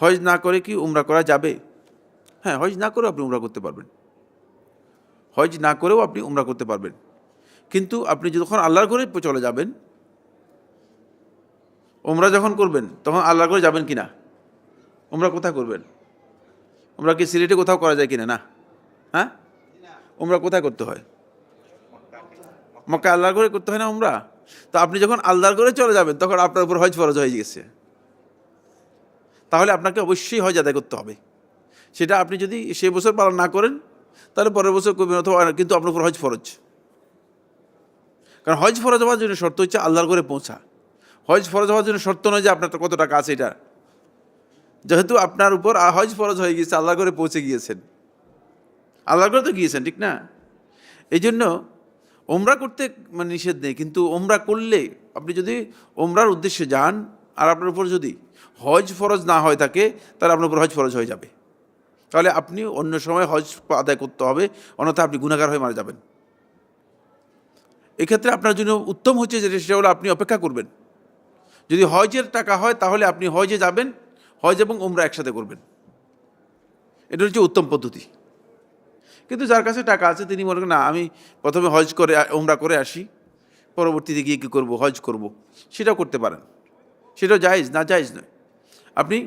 হজ না করে কি উমরা করা যাবে? হ্যাঁ হজ না করেও আপনি উমরা করতে পারবেন। হজ না করেও আপনি উমরা করতে পারবেন। কিন্তু আপনি যখন আল্লাহর ঘরে চলে যাবেন, উমরা যখন করবেন, তখন আল্লাহর ঘরে যাবেন কি না উমরা কোথায় করবেন? উমরা কি সিলেটে কোথাও করা যায় কিনা? না। হ্যাঁ? উমরা কোথায় করতে হয়? মক্কা আল্লাহর ঘরে করতে হয় না উমরা? তো আপনি যখন আল্লাহর ঘরে চলে যাবেন, তখন আপনার উপর হজ ফরজ হয়ে গেছে। তাহলে আপনাকে অবশ্যই হজ আদায় করতে হবে। সেটা আপনি যদি সে বছর পালন না করেন, তাহলে পরের বছর করবেন অথবা কিন্তু আপনার উপর হজ ফরজ। কারণ হজ ফরজ হওয়ার জন্য শর্ত হচ্ছে আল্লাহর করে পৌঁছা। হজ ফরজ হওয়ার জন্য শর্ত নয় যে আপনার কত টাকা আছে এটা। যেহেতু আপনার উপর হজ ফরজ হয়ে গিয়েছে, আল্লাহর করে পৌঁছে গিয়েছেন। আল্লাহর করে তো গিয়েছেন, ঠিক না? এই জন্য ওমরা করতে মানে নিষেধ নেই, কিন্তু ওমরা করলে আপনি যদি ওমরার উদ্দেশ্যে যান আর আপনার উপর যদি হজ ফরজ না হয় থাকে, তাহলে আপনার উপর হজ ফরজ হয়ে যাবে। তাহলে আপনি অন্য সময় হজ আদায় করতে হবে, অন্যথা আপনি গুণাগার হয়ে মারা যাবেন। এক্ষেত্রে আপনার জন্য উত্তম হচ্ছে যে সেটা হলো আপনি অপেক্ষা করবেন। যদি হজের টাকা হয়, তাহলে আপনি হজে যাবেন, হজ এবং ওমরা একসাথে করবেন। এটা হচ্ছে উত্তম পদ্ধতি। কিন্তু যার কাছে টাকা আছে, তিনি মনে করেন, না, আমি প্রথমে হজ করে ওমরা করে আসি, পরবর্তীতে গিয়ে কী করব? হজ করব। সেটাও করতে পারেন। সেটাও জায়েজ, না জায়েজ নয়। আপনি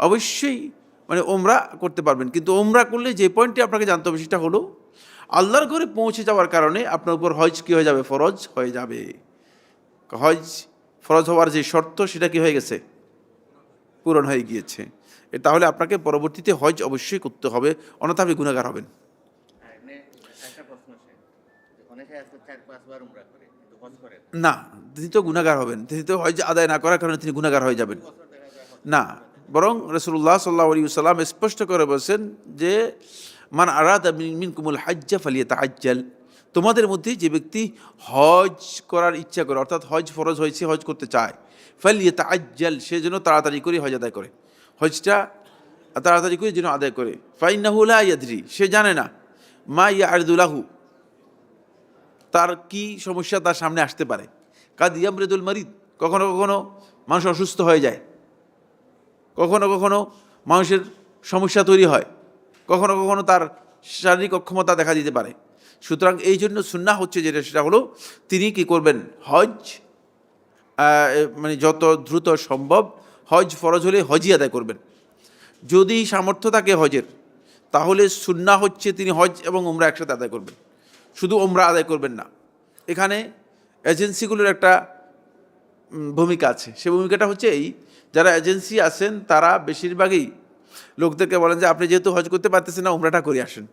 অবশ্যই মানে ওমরা করতে পারবেন, কিন্তু ওমরা করলে যে পয়েন্টটি আপনাকে জানতে হবে সেটা হলো, আল্লাহর ঘরে পৌঁছে যাওয়ার কারণে আপনার উপর হজ কী হয়ে যাবে? ফরজ হয়ে যাবে। হজ ফরজ হওয়ার যে শর্ত, সেটা কি হয়ে গেছে? পূরণ হয়ে গিয়েছে। তাহলে আপনাকে পরবর্তীতে হজ অবশ্যই করতে হবে অন্যথা আপনি গুণাগার হবেন আর এমনি একটা প্রশ্ন সে যে অনেকে আছে চার পাঁচবার উমরা করে কিন্তু হজ করে না। তিনি তো গুণাগার হবেন, তিনি তো হজ আদায় না করার কারণে তিনি গুণাগার হয়ে যাবেন। না, বরং রসুল্লাহ সাল্লাহ আলী সাল্লাম স্পষ্ট করে বলছেন যে, মান আরাদ মিন কুমুল হাজ্জা ফালিয়া তাজ্জাল তোমাদের মধ্যে যে ব্যক্তি হজ করার ইচ্ছা করে, অর্থাৎ হজ ফরজ হয়েছে, হজ করতে চায় ফালিয়া তাজ্জাল সে যেন তাড়াতাড়ি করে হজ আদায় করে। হজটা তাড়াতাড়ি করে যেন আদায় করে। ফাইনাহুলা ইয়াদ্রি, সে জানে না। মা ইয়া আরদুলাহু তার কি সমস্যা তার সামনে আসতে পারে? কাদ ইয়ামরেদুল মারিদ, কখনো কখনো মানুষ অসুস্থ হয়ে যায়। কখনো কখনো মানুষের সমস্যা তৈরি হয়। কখনো কখনো তার শারীরিক অক্ষমতা দেখা দিতে পারে। সুতরাং এই জন্য সুন্না হচ্ছে যেটা, সেটা হলো তিনি কি করবেন? হজ মানে যত দ্রুত সম্ভব হজ ফরজ হলে হজই আদায় করবেন। যদি সামর্থ্য থাকে হজের, তাহলে সুন্না হচ্ছে তিনি হজ এবং উমরা একসাথে আদায় করবেন। শুধু ওমরা আদায় করবেন না। এখানে এজেন্সিগুলোর একটা ভূমিকা আছে। সে ভূমিকাটা হচ্ছে এই, যারা এজেন্সি আছেন, তারা বেশিরভাগই লোকদেরকে বলেন যে, আপনি যেহেতু হজ করতে পারতেছেন না, উমরাটা করে আসেন।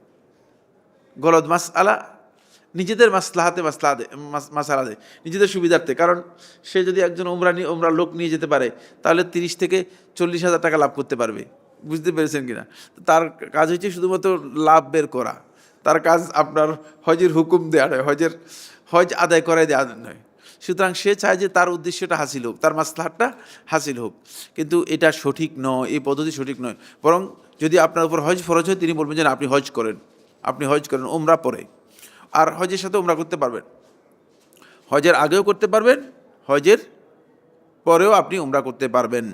গলদ মাস আলা নিজেদের মাসলাহাতে মাসলাহাতে মাসালাতে, নিজেদের সুবিধার্থে। কারণ সে যদি একজন ওমরা নিয়ে ওমরা লোক নিয়ে যেতে পারে, তাহলে তিরিশ থেকে চল্লিশ হাজার টাকা লাভ করতে পারবে। বুঝতে পেরেছেন কিনা? তার কাজ হচ্ছে শুধুমাত্র লাভ বের করা। তার কাজ আপনার হজের হুকুম দেওয়া নয়, হজের, হজ আদায় করাই দেওয়া নয়। সুতরাং সে চায় যে তার উদ্দেশ্যটা হাসিল হোক, তার মাসলাহাতটা হাসিল হোক। কিন্তু এটা সঠিক নয়, এই পদ্ধতি সঠিক নয়। বরং যদি আপনার উপর হজ ফরজ হয়, তিনি বলবেন যে আপনি হজ করেন। আপনি হজ করেন ওমরা পরে। আর হজের সাথে ওমরা করতে পারবেন। হজের আগেও করতে পারবেন, হজের পরেও আপনি ওমরা করতে পারবেন।